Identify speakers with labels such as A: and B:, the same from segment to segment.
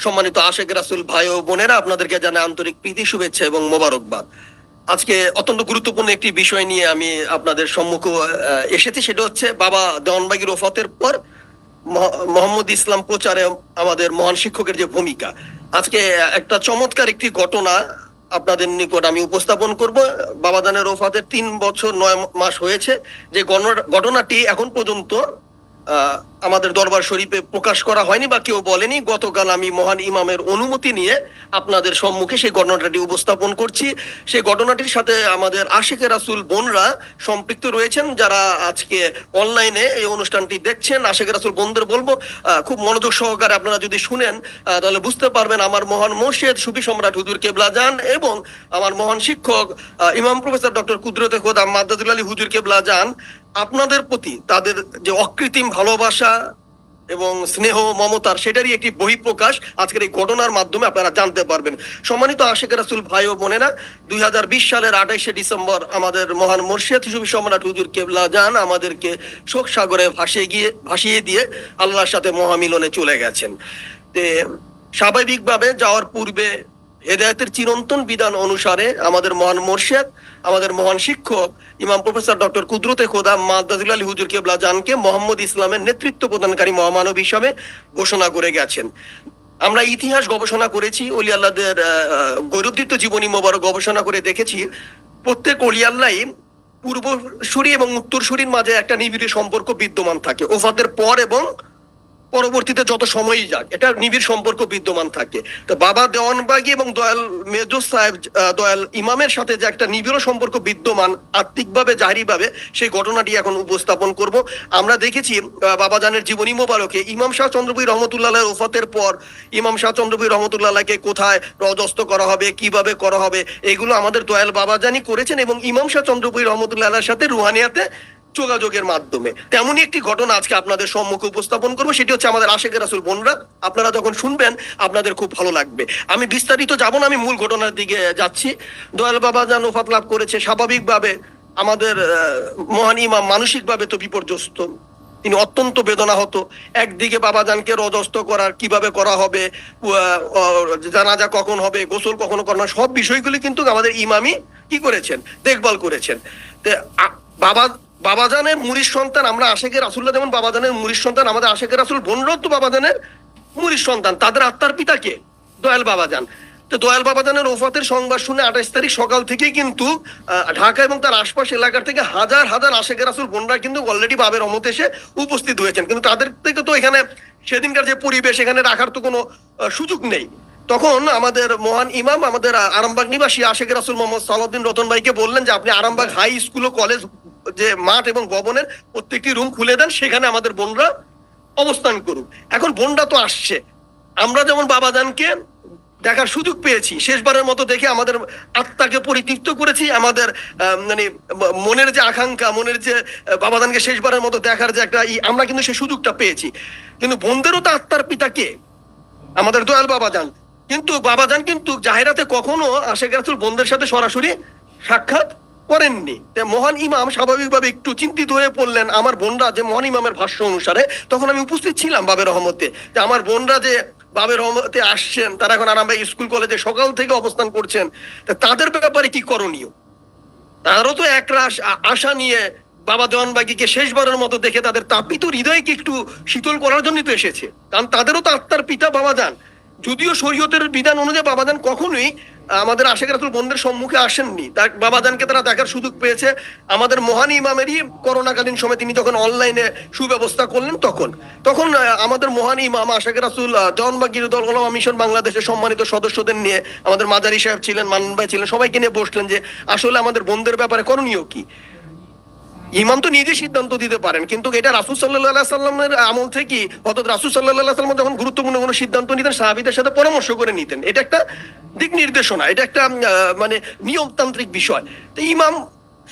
A: সম্মানিত আশেখ রাসুল ভাই ও বোনেরা, আপনাদেরকে জানাই আন্তরিক প্রীতি, শুভেচ্ছা এবং মোবারকবাদ। আজকে অত্যন্ত গুরুত্বপূর্ণ একটি বিষয় নিয়ে আমি আপনাদের সম্মুখ এসেছি। সেটা হচ্ছে বাবা দেওয়ানবাগির ওফাতের পর মহ- মোহাম্মদ ইসলাম প্রচারে আমাদের মহান শিক্ষকের যে ভূমিকা। আজকে একটা চমৎকার একটি ঘটনা আপনাদের নিকট আমি উপস্থাপন করব। বাবাদানের ওফাতের তিন বছর নয় মাস হয়েছে। যে ঘটনাটি এখন পর্যন্ত আমাদের দরবার শরীফে প্রকাশ করা হয়নি বা কেউ বলেনি। গতকাল আমি মহান ইমামের অনুমতি নিয়ে আপনাদের সম্মুখে সেই ঘটনাটি উপস্থাপন করছি। সেই ঘটনাটির সাথে আমাদের আশেখ রাসুল বোনরা সম্পৃক্ত রয়েছেন, যারা আজকে অনলাইনে এই অনুষ্ঠানটি দেখছেন। আশেখ রাসুল বোনদের বলব খুব মনোযোগ সহকারে আপনারা যদি শুনেন তাহলে বুঝতে পারবেন আমার মহান মোর্শেদ সুফি সম্রাট হুজুর কেবলা যান এবং আমার মহান শিক্ষক ইমাম প্রফেসর ডক্টর কুদরতে খোদা মাদ্দাদুল আলী হুজুর কেবলা যান। আপনাদের প্রতি তাদের যে অকৃত্রিম ভালোবাসা এবং স্নেহ, মমতার, সেটারই একটি বহিঃপ্রকাশ আজকের এই ঘটনার মাধ্যমে আপনারা জানতে পারবেন। সম্মানিত আশেখ রাসুল ভাই ও বোনেরা, দুই হাজার বিশ সালের আঠাইশে ডিসেম্বর আমাদের মহান মুর্শিদ হিসেবে সম্রাট হুজুর কেবলা যান আমাদেরকে শোক সাগরে ভাসিয়ে গিয়ে, ভাসিয়ে দিয়ে আল্লাহর সাথে মহামিলনে চলে গেছেন। তে স্বাভাবিকভাবে যাওয়ার পূর্বে হেদায়তের চিরন্তন বিধান অনুসারে আমাদের মহান মোর্শেদ, আমাদের মহান শিক্ষক, ইমাম প্রফেসর ডক্টর কুদরতে খোদা মাদ্দাজুল আলী হুজুর কেবলা জানকে মোহাম্মদ ইসলামের নেতৃত্ব প্রদানকারী মহামানব হিসাবে ঘোষণা করে গেছেন। আমরা ইতিহাস গবেষণা করেছি অলি আল্লাহদের জীবনী মোবারক গবেষণা করে দেখেছি। প্রত্যেক অলি আল্লাহ পূর্বসূরি এবং উত্তরসূরির মাঝে একটা নিবিড় সম্পর্ক বিদ্যমান থাকে। ওফাতের পর এবং পরবর্তীতে যত সময়ই যাক, এটা নিবিড় সম্পর্ক বিদ্যমান থাকে। তো বাবা দেওয়ানবাগি এবং দয়াল মেজো সাহেব দয়াল ইমামের সাথে যে একটা নিবিড় সম্পর্ক বিদ্যমান, আত্মিকভাবে, জাহিরিভাবে সেই ঘটনাটি এখন উপস্থাপন করব। আমরা দেখেছি বাবা জানের জীবনী মোবারকে ইমাম শাহ চন্দ্রপুর রহমতুল্লাহ ওফাতের পর ইমাম শাহ চন্দ্রপুর রহমতুল্লাহকে কোথায় রজস্ত করা হবে, কীভাবে করা হবে, এগুলো আমাদের দয়াল বাবা জানি করেছেন এবং ইমাম শাহ চন্দ্রপুর রহমতুল্লাহ সাথে রুহানিয়াতে যোগাযোগের মাধ্যমে। তেমনই একটি ঘটনা আজকে আপনাদের সম্মুখে উপস্থাপন করব, সেটি হচ্ছে আমাদের আশেখ রাসুল বোনরা। আপনারা যখন শুনবেন, আপনাদের খুব ভালো লাগবে। আমি বিস্তারিত যাব না, আমি মূল ঘটনার দিকে যাচ্ছি। দয়াল বাবা যান ওফাত লাভ করেছে, স্বাভাবিকভাবে আমাদের মহান ইমাম মানসিকভাবে তো বিপর্যস্ত। তিনি অত্যন্ত বেদনা হতো একদিকে বাবাজানকে রজস্ত করার কীভাবে করা হবে জানাজা কখন হবে, গোসল কখনো করানো সব বিষয়গুলি কিন্তু আমাদের ইমামি কি করেছেন? দেখভাল করেছেন। বাবা বাবাজানের মুরির সন্তান, আমরা আশেকের রাসুল্লাহ যেমন বাবাজানের মুরির সন্তান, আমাদের আশেকের রাসুল বোনরাও তো বাবাজানের মুরির সন্তান। তাদের আত্মার পিতাকে দয়াল বাবাজান। তো দয়াল বাবাজানের ওফাতের সংবাদ শুনে আঠাশ তারিখ সকাল থেকেই কিন্তু ঢাকা এবং তার আশপাশ এলাকার থেকে হাজার হাজার আশেকের রাসুল বোনরা কিন্তু অলরেডি বাবের অমতে এসে উপস্থিত হয়েছেন। কিন্তু তাদের থেকে তো এখানে সেদিনকার যে পরিবেশ, এখানে রাখার তো কোনো সুযোগ নেই। তখন আমাদের মহান ইমাম, আমাদের আরামবাগ নিবাসী আশেখ রাসুল মোহাম্মদ সালাউদ্দিন রতন ভাইকে বললেন যে, আপনি আরামবাগ হাই স্কুল ও কলেজ যে মাঠ এবং ভবনের প্রত্যেকটি রুম খুলে দেন সেখানে আমাদের বোনরা অবস্থান করুক। এখন বোনরা তো আসছে। আমরা যেমন বাবাজানকে দেখার সুযোগ পেয়েছি শেষবারের মতো দেখে আমাদের আত্মাকে পরিতৃপ্ত করেছি আমাদের মানে মনের যে আকাঙ্ক্ষা মনের যে আহ, বাবাজানকে শেষবারের মতো দেখার যে একটা আমরা কিন্তু সেই সুযোগটা পেয়েছি। কিন্তু বোনদেরও তো আত্মার পিতা কে? আমাদের দয়াল বাবাজান। কিন্তু বাবাজান কিন্তু জাহেরাতে কখনো আশেখ রাসুল বোনদের সাথে সরাসরি সাক্ষাৎ করেননি। মহান ইমাম স্বাভাবিকভাবে একটু চিন্তিত হয়ে পড়লেন আমার বোনরা যে মহান ইমামের ভাষ্য অনুসারে তখন আমি উপস্থিত ছিলাম বাবের রহমতে। যে আমার বোনরা যে বাবের রহমতে আসছেন, তারা এখন আরামবাগ স্কুল কলেজে সকাল থেকে অবস্থান করছেন, তা তাদের ব্যাপারে কি করণীয়? তারও তো একরাশ আশা নিয়ে বাবা দেওয়ানবাগিকে শেষবারের মতো দেখে তাদের তাপিত হৃদয়কে একটু শীতল করার জন্যই তো এসেছে। কারণ তাদেরও তো আত্মার পিতা বাবা যান যদিও শরীয়তের বিধান অনুযায়ী বাবাজান কখনোই আমাদের আশেখ রাতুল বন্ধের সম্মুখে আসেননি। তার বাবাজানকে তারা দেখার সুযোগ পেয়েছে। আমাদের মহান ইমামেরই করোনাকালীন সময় তিনি যখন অনলাইনে সুব্যবস্থা করলেন তখন। তখন আমাদের মহান ইমাম আশেখ রাসুল বা গিরুদল ওলামা মিশন বাংলাদেশের সম্মানিত সদস্যদের নিয়ে আমাদের মাজারি সাহেব ছিলেন, মানন ভাই ছিলেন, সবাইকে নিয়ে বসলেন যে, আসলে আমাদের বন্ধের ব্যাপারে করণীয় কি? ইমাম তো নিজে সিদ্ধান্ত দিতে পারেন, কিন্তু এটা রাসুল সাল্লাহ সাল্লামের আমল থেকে, অর্থাৎ রাসুল সাল্লাহ সাল্লাম যখন গুরুত্বপূর্ণ কোনো সিদ্ধান্ত নিতেন, সাহাবিদের সাথে পরামর্শ করে নিতেন। এটা একটা দিক নির্দেশনা, এটা একটা মানে নিয়মতান্ত্রিক বিষয়। তো ইমাম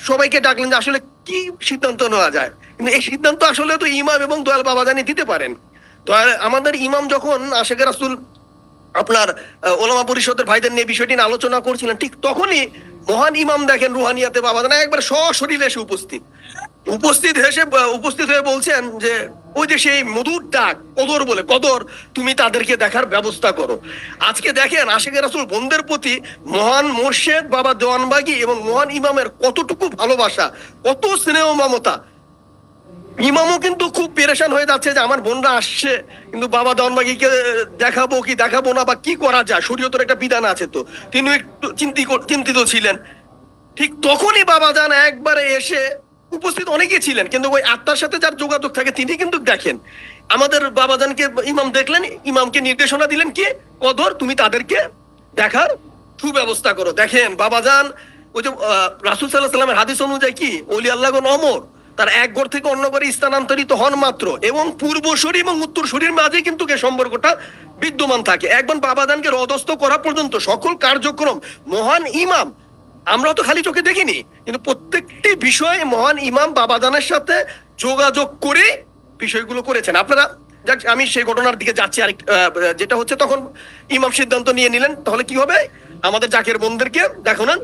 A: সবাইকে ডাকলেন যে আসলে কি সিদ্ধান্ত নেওয়া যায়? কিন্তু এই সিদ্ধান্ত আসলে তো ইমাম এবং দয়াল বাবা জানি দিতে পারেন। দয়াল আমাদের ইমাম যখন আশেখ রাসুল আপনার ওলামা পরিষদের ভাইদের নিয়ে বিষয়টি আলোচনা করছিলেন, ঠিক তখনই মহান ইমাম দেখেন রুহানিয়াতে বাবা না একবার সশরীরে এসে উপস্থিত। উপস্থিত এসে উপস্থিত হয়ে বলছেন যে, ওই যে সেই মধুর ডাক, কদর বলে, কদর, তুমি তাদেরকে দেখার ব্যবস্থা করো। আজকে দেখেন আশেখের রাসুল বন্ধের প্রতি মহান মোর্শেদ বাবা দেওয়ানবাগি এবং মহান ইমামের কতটুকু ভালোবাসা, কত স্নেহ মমতা ইমামও কিন্তু খুব পেরেশান হয়ে যাচ্ছে যে আমার বোনরা আসছে, কিন্তু বাবা দনবাগিকে দেখাবো কি দেখাবো না বা কি করা যায়? শরীয়তের একটা বিধান আছে তো। তিনি একটু চিন্তি চিন্তিত ছিলেন। ঠিক তখনই বাবা যান একবারে এসে উপস্থিত অনেকেই ছিলেন, কিন্তু ওই আত্মার সাথে যার যোগাযোগ থাকে তিনি কিন্তু দেখেন। আমাদের বাবাজানকে ইমাম দেখলেন, ইমামকে নির্দেশনা দিলেন কি, কদর, তুমি তাদেরকে দেখার সুব্যবস্থা করো। দেখেন বাবাজান ওই যে রাসূল সাল্লাহ সাল্লামের হাদিস অনুযায়ী কি অলি আল্লাহ অমর। তার এক ঘর থেকে অন্য ঘরে স্থানান্তরিত হন মাত্র। এবং পূর্বসরী এবং উত্তরসূরির মাঝে কিন্তু সম্পর্কটা বিদ্যমান থাকে। একবার বাবাদানকে রদস্থ করা পর্যন্ত সকল কার্যক্রম মহান ইমাম আমরা তো খালি চোখে দেখিনি, কিন্তু প্রত্যেকটি বিষয়ে মহান ইমাম বাবাদানের সাথে যোগাযোগ করে বিষয়গুলো করেছেন। আপনারা যাক, আমি সেই ঘটনার দিকে যাচ্ছি আরেক যেটা হচ্ছে তখন ইমাম সিদ্ধান্ত নিয়ে নিলেন, তাহলে কি হবে? আমাদের জাকের বোনদেরকে দেখানোর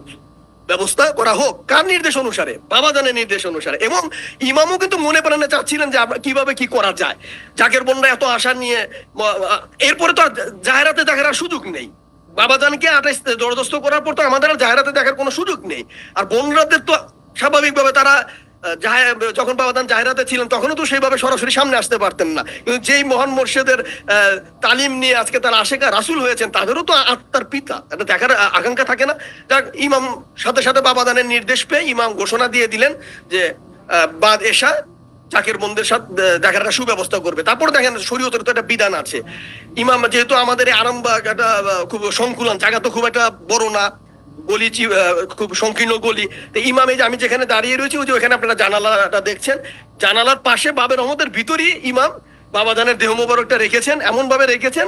A: ব্যবস্থা করা হোক, কার নির্দেশ অনুসারে? বাবা জানের নির্দেশ অনুসারে। এবং ইমামও কিন্তু মনে প্রাণে চাচ্ছিলেন যে কীভাবে কি করা যায়। জাকের বোনরা এত আশা নিয়ে এরপরে তো জাহেরাতে দেখার সুযোগ নেই। বাবা জানকে আঠাইশ জবরদস্ত করার পর তো আমাদের আর জাহেরাতে দেখার কোনো সুযোগ নেই। আর বোনরাদের তো স্বাভাবিকভাবে তারা যখন বাবাদান জাহেরাতে ছিলেন, তখনও তো সেইভাবে সরাসরি সামনে আসতে পারতেন না। কিন্তু যেই মহান মোর্শেদের তালিম নিয়ে আজকে তারা আশেকা রাসুল হয়েছেন, তাদেরও তো আত্মার পিতা। এটা দেখার আকাঙ্ক্ষা থাকে না। যাক, ইমাম, সাথে সাথে বাবাদানের নির্দেশ পেয়ে ইমাম ঘোষণা দিয়ে দিলেন যে বাদ এশা চাকের বন্ধের সাথে দেখার একটা সুব্যবস্থা করবে। তারপর দেখেন, শরীয়তের তো একটা বিধান আছে। ইমাম যেহেতু আমাদের আরামবাগ একটা খুব সংকুলন, জায়গা তো খুব একটা বড় না। গলি খুব সংকীর্ণ গলি। তো ইমাম যে আমি যেখানে দাঁড়িয়ে রয়েছি ওই যে ওখানে আপনারা জানালাটা দেখছেন। জানালার পাশে বাবের রহমতের ভিতরই ইমাম বাবাজানের দেহ মোবারকটা রেখেছেন এমন ভাবে রেখেছেন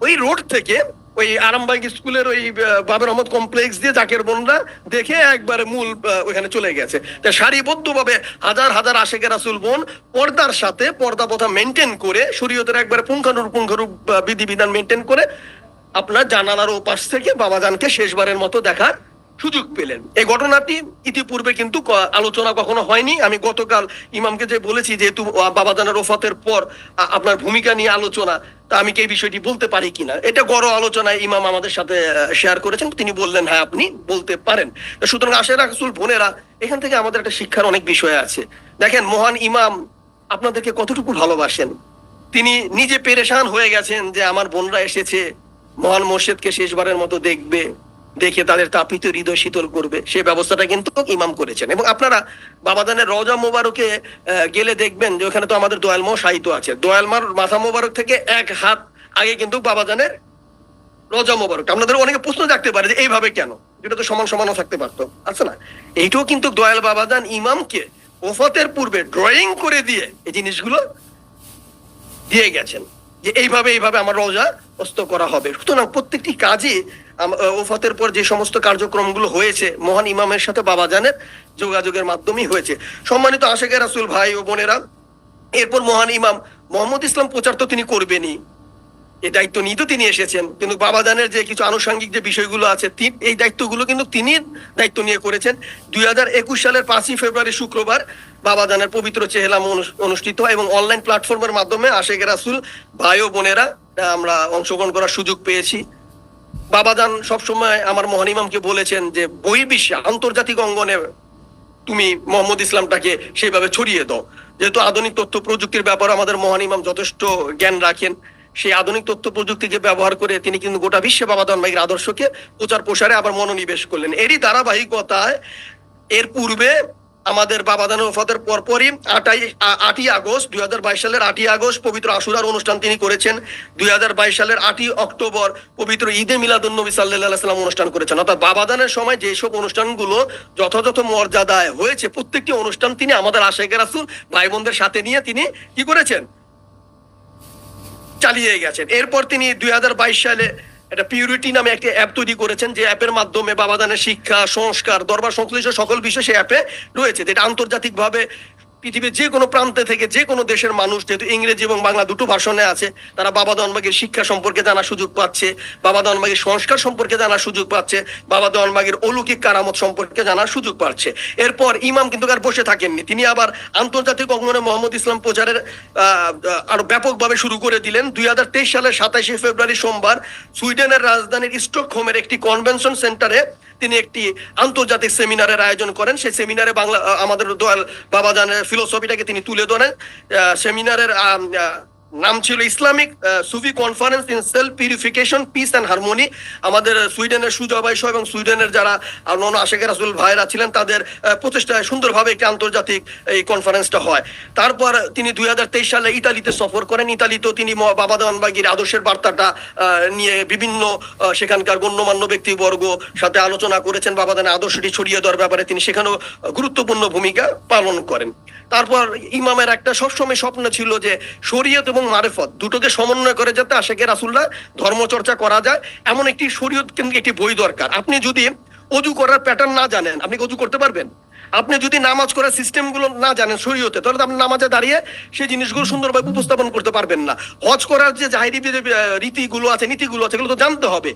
A: ওই রোড থেকে ওই আরামবাগ স্কুলের ওই বাবের রহমত কমপ্লেক্স দিয়ে জাকের বোনরা দেখে একবারে মূল ওখানে চলে গেছে। তা সারিবদ্ধভাবে হাজার হাজার আশেকে রাসুল বোন পর্দার সাথে পর্দা প্রথা মেনটেন করে শরীয়তের একবারে পুঙ্খানুপুঙ্খানুপ আহ, বিধিবিধান মেনটেন করে আপনার জানালার ওপাশ থেকে বাবাজানকে শেষবারের মতো দেখার সুযোগ পেলেন। এই ঘটনাটি ইতিপূর্বে কিন্তু আলোচনা কখনো হয়নি। আমি গতকাল ইমামকে যে বলেছি যেহেতু বাবাজানের ওফাতের পর আপনার ভূমিকা নিয়ে আলোচনা, তা আমি কি এই বিষয়টি বলতে পারি কিনা? এটা গড় আলোচনায় ইমাম আমাদের সাথে শেয়ার করেছেন। তিনি বললেন হ্যাঁ আপনি বলতে পারেন। সুতরাং আশের রাসুল বোনেরা, এখান থেকে আমাদের একটা শিক্ষার অনেক বিষয় আছে। দেখেন, মহান ইমাম আপনাদেরকে কতটুকু ভালোবাসেন? তিনি নিজে পেরেশান হয়ে গেছেন যে আমার বোনরা এসেছে মহান মোর্শেদকে শেষবারের মতো দেখবে, দেখে তাদের তাপিত হৃদয় শীতল করবে। সেই ব্যবস্থাটা কিন্তু ইমাম করেছেন। এবং আপনারা বাবাদানের রজা মোবারকে গেলে দেখবেন যে ওখানে তো আমাদের দয়ালমা সাহিত্য আছে। দয়ালমার মাথা মোবারক থেকে এক হাত আগে কিন্তু বাবাজানের রজা মোবারক। আপনাদের অনেকে প্রশ্ন থাকতে পারে যে এইভাবে কেন? যেটা তো সমান সমানও থাকতে পারতো। আচ্ছা না? এইটাও কিন্তু দয়াল বাবাজান ইমামকে ওফাতের পূর্বে ড্রয়িং করে দিয়ে এই জিনিসগুলো দিয়ে গেছেন। যে এইভাবে এইভাবে আমার রোজা অস্ত করা হবে। সুতরাং প্রত্যেকটি কাজে ওফাতের পর যে সমস্ত কার্যক্রমগুলো হয়েছে, মহান ইমামের সাথে বাবাজানের যোগাযোগের মাধ্যমেই হয়েছে। সম্মানিত আশেখ রাসুল ভাই ও বোনেরা, এরপর মহান ইমাম মোহাম্মদ ইসলাম প্রচার তো তিনি করবেনই। এই দায়িত্ব নিয়ে তো তিনি এসেছেন। কিন্তু বাবাজানের যে কিছু আনুষঙ্গিক যে বিষয়গুলো আছে এই দায়িত্বগুলো কিন্তু তিনি দায়িত্ব নিয়ে করেছেন। দুই হাজার একুশ সালের পাঁচই ফেব্রুয়ারি শুক্রবার বাবাজানের পবিত্র চেহেলাম অনু- অনুষ্ঠিত এবং অনলাইন প্ল্যাটফর্মের মাধ্যমে আশেখ রাসুল ভাই ও বোনেরা আমরা অংশগ্রহণ করার সুযোগ পেয়েছি। বাবাজান সবসময় আমার মহান ইমামকে বলেছেন যে বহির্বিশ্বে আন্তর্জাতিক অঙ্গনে তুমি মোহাম্মদ ইসলামটাকে সেইভাবে ছড়িয়ে দাও। যেহেতু আধুনিক তথ্য প্রযুক্তির ব্যাপারে আমাদের মহান ইমাম যথেষ্ট জ্ঞান রাখেন, সেই আধুনিক তথ্য প্রযুক্তিকে ব্যবহার করে তিনি কিন্তু গোটা বিশ্বে বাবাদান ভাইয়ের আদর্শকে প্রচার প্রসারে আবার মনোনিবেশ করলেন। এরই ধারাবাহিকতায় এর পূর্বে আমাদের বাবা বাবাদান ওফাতের পরপরই আটাই আটই আগস্ট, দুই হাজার বাইশ সালের আটই আগস্ট পবিত্র আশুরার অনুষ্ঠান তিনি করেছেন। দুই হাজার বাইশ সালের আটই অক্টোবর পবিত্র ঈদে মিলাদুন নবী সাল্লাহ অনুষ্ঠান করেছেন। অর্থাৎ বাবাদানের সময় যেসব অনুষ্ঠানগুলো যথাযথ মর্যাদায় হয়েছে, প্রত্যেকটি অনুষ্ঠান তিনি আমাদের আশেখ রাসুল ভাই বোনদের সাথে নিয়ে তিনি কি করেছেন? চালিয়ে গেছেন। এরপর তিনি দুই হাজার বাইশ সালে একটা পিউরিটি নামে একটি অ্যাপ তৈরি করেছেন, যে অ্যাপের মাধ্যমে বাবাদানের শিক্ষা, সংস্কার, দরবার সংশ্লিষ্ট সকল বিষয় সেই অ্যাপে রয়েছে, যেটা আন্তর্জাতিকভাবে পৃথিবীর যে কোনো প্রান্তে থেকে যে কোনো দেশের মানুষ, যেহেতু ইংরেজি এবং বাংলা দুটো ভাষণে আছে, তারা বাবা দনবাগের শিক্ষা সম্পর্কে জানার সুযোগ পাচ্ছে, বাবা দনবাগের সংস্কার সম্পর্কে জানার সুযোগ পাচ্ছে, বাবা দনবাগের অলৌকিক কারামত সম্পর্কে জানার সুযোগ পাচ্ছে। এরপর ইমাম কিন্তু আর বসে থাকেননি। তিনি আবার আন্তর্জাতিক অঙ্গনে মোহাম্মদ ইসলাম প্রচারের আরও ব্যাপকভাবে শুরু করে দিলেন। দুই হাজার তেইশ সালের সাতাশে ফেব্রুয়ারি সোমবার সুইডেনের রাজধানীর স্টকহোমের একটি কনভেনশন সেন্টারে তিনি একটি আন্তর্জাতিক সেমিনারের আয়োজন করেন। সেই সেমিনারে বাংলা আমাদের দোয়াল বাবাজানের ফিলোসফিটাকে তিনি তুলে ধরেন। সেমিনারের নাম ছিল Islamic Sufi conference in self purification peace and harmony আমাদের সুইডেনের সুজয় সহ এবং সুইডেনের যারা অন্য আশেখ রাসুল ভাইরা ছিলেন, তাদের প্রচেষ্টায় সুন্দরভাবে একটি আন্তর্জাতিক এই কনফারেন্সটা হয়। তারপর তিনি দুই সালে ইতালিতে সফর করেন। ইতালিতেও তিনি বাবা দেওয়ানবাগির আদর্শের বার্তাটা নিয়ে বিভিন্ন সেখানকার গণ্যমান্য ব্যক্তিবর্গ সাথে আলোচনা করেছেন। বাবাদানের আদর্শটি ছড়িয়ে দেওয়ার ব্যাপারে তিনি সেখানেও গুরুত্বপূর্ণ ভূমিকা পালন করেন। তারপর ইমামের একটা সবসময় স্বপ্ন ছিল যে শরীয়ত এবং মারেফত। দুটোকে সমন্বয় করে যাতে আশেকে রাসুল্লাহ ধর্মচর্চা করা যায়, এমন একটি শরীয়ত কেন্দ্রিক একটি বই দরকার। আপনি যদি অজু করার প্যাটার্ন না জানেন, আপনি অজু করতে পারবেন? আপনি যদি নামাজ করার সিস্টেমগুলো না জানেন শরীয়তে, তাহলে আপনি নামাজে দাঁড়িয়ে সেই জিনিসগুলো সুন্দরভাবে উপস্থাপন করতে পারবেন না। হজ করার যে জাহিরি রীতিগুলো আছে, নীতিগুলো আছে, এগুলো তো জানতে হবে।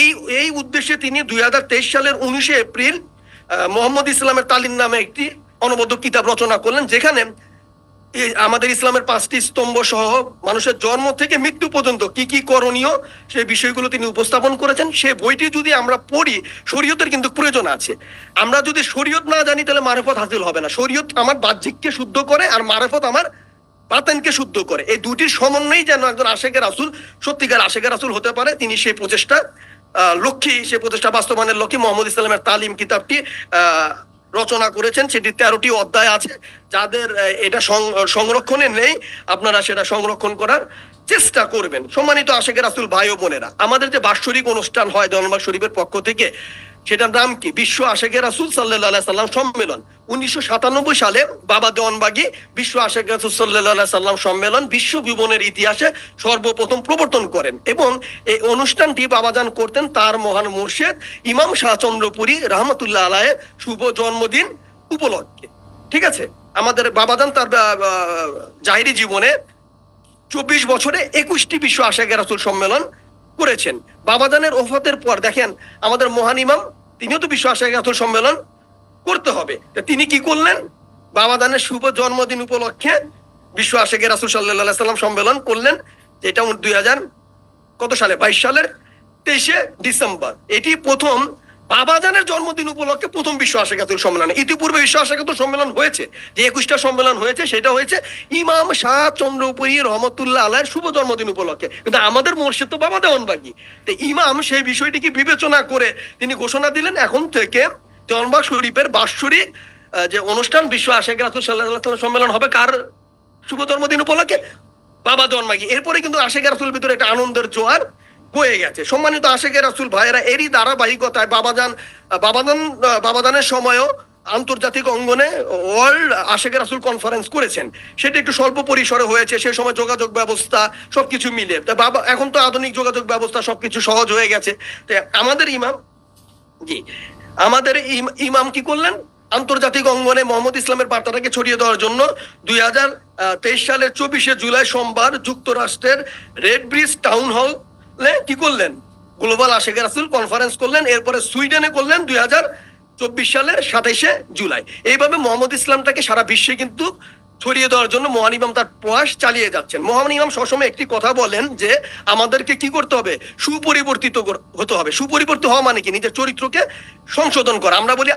A: এই এই উদ্দেশ্যে তিনি দুই হাজার তেইশ সালের উনিশে এপ্রিল মোহাম্মদ ইসলামের তালিম নামে একটি অনবদ্য কিতাব রচনা করলেন, যেখানে আমাদের ইসলামের পাঁচটি স্তম্ভ সহ মানুষের জন্ম থেকে মৃত্যু পর্যন্ত কি কি করণীয় সেই বিষয়গুলো তিনি উপস্থাপন করেছেন। সে বইটি যদি আমরা পড়ি শরীয়তের কিন্তু প্রয়োজন আছে। আমরা যদি শরীয়ত না জানি তাহলে মারেফত হাসিল হবে না। শরীয়ত আমার বাহ্যিককে শুদ্ধ করে আর মারেফত আমার বাতেনকে শুদ্ধ করে। এই দুটির সমন্বয়েই যেন একজন আশেকের রাসুল সত্যিকার আশেকের রাসুল হতে পারে তিনি সেই প্রচেষ্টা আহ, লক্ষ্যে সেই প্রচেষ্টা বাস্তবায়নের লক্ষ্যে মোহাম্মদ ইসলামের তালিম কিতাবটি রচনা করেছেন সেটি তেরোটি অধ্যায় আছে। যাদের এটা সংরক্ষণে নেই, আপনারা সেটা সংরক্ষণ করার চেষ্টা করবেন। সম্মানিত আশেকের রাসুল ভাই ও বোনেরা, আমাদের যে বাৎসরিক অনুষ্ঠান হয় দলমা শরীফের পক্ষ থেকে সেটার নাম কি? বিশ্ব আশেকের রাসুল সাল্লাহ সাল্লাম সম্মেলন। উনিশশো সাতানব্বই সালে বাবা দেওয়ানবাগী বিশ্ব আশেক রাসুল সাল্লাহ সাল্লাম সম্মেলন বিশ্ব জীবনের ইতিহাসে সর্বপ্রথম প্রবর্তন করেন এবং এই অনুষ্ঠানটি বাবাজান করতেন তার মহান মুর্শেদ ইমাম শাহচন্দ্রপুরী রহমতুল্লাহ আলায়ের শুভ জন্মদিন উপলক্ষে। ঠিক আছে? আমাদের বাবাজান তার জাহিরি জীবনে চব্বিশ বছরে একুশটি বিশ্ব আশেখ রাসুল সম্মেলন করেছেন। বাবাদানের ওফাতের পর, দেখেন, আমাদের মহান ইমাম, তিনিও তো বিশ্ব সম্মেলন করতে হবে। তা তিনি কি করলেন? বাবাদানের শুভ জন্মদিন উপলক্ষে বিশ্ব আশেখ রাসুল সাল্লাহ সাল্লাম সম্মেলন করলেন, যেটা দুই হাজার কত সালে? বাইশ সালের তেইশে ডিসেম্বর। এটি প্রথম বাবাজানের জন্মদিন উপলক্ষে প্রথম বিশ্ব আশেখাতুল সম্মেলন। ইতিপূর্বে বিশ্ব আশেখাতুল সম্মেলন হয়েছে, যে একুশটা সম্মেলন হয়েছে, সেটা হয়েছে ইমাম শাহ চন্দ্রপুরী রহমতুল্লাহ আলাহের শুভ জন্মদিন উপলক্ষে। কিন্তু আমাদের মোর্শেদ তো বাবা দেওয়ানবাগি তো ইমাম সেই বিষয়টিকে বিবেচনা করে তিনি ঘোষণা দিলেন, এখন থেকে দেওয়ানবাগ শরীফের বাৎসরিক যে অনুষ্ঠান বিশ্ব রাতুল সাল্লাহ সম্মেলন হবে, কার শুভ জন্মদিন উপলক্ষে? বাবা জন্মাগি এরপরে কিন্তু আশেখ রাসুল ভিতরে একটা আনন্দের জোয়ার বয়ে গেছে। সম্মানিত আশেখের রাসুল ভাইয়েরা, এরই ধারাবাহিকতায় বাবাজান বাবাজান, বাবাজানের সময়ও আন্তর্জাতিক অঙ্গনে ওয়ার্ল্ড আশেখ রাসুল কনফারেন্স করেছেন। সেটা একটু স্বল্প পরিসরে হয়েছে, সে সময় যোগাযোগ ব্যবস্থা সবকিছু মিলে। তা বাবা, এখন তো আধুনিক যোগাযোগ ব্যবস্থা সবকিছু সহজ হয়ে গেছে। আমাদের ইমাম, জি, আমাদের ইম- ইমাম কি করলেন? আন্তর্জাতিক অঙ্গনে মোহাম্মদ ইসলামের বার্তাটাকে ছড়িয়ে দেওয়ার জন্য দুই হাজার তেইশ সালের চব্বিশে জুলাই সোমবার যুক্তরাষ্ট্রের রেড ব্রিজ টাউন হলে কি করলেন? গ্লোবাল আশেখ রাসুল কনফারেন্স করলেন, এরপরে সুইডেনে করলেন দুই হাজার চব্বিশ সালের সাতাইশে জুলাই। এইভাবে মোহাম্মদ ইসলামটাকে সারা বিশ্বে কিন্তু ছড়িয়ে দেওয়ার জন্য মহান ইমাম তার প্রয়াস চালিয়ে যাচ্ছেন। মহান ইমাম সবসময় একটি কথা বলেন যে, আমাদেরকে কি করতে হবে? সুপরিবর্তিত হতে হবে। সুপরিবর্তিত হওয়া মানে কি? নিজের চরিত্রকে সংশোধন করা। আমরা বলি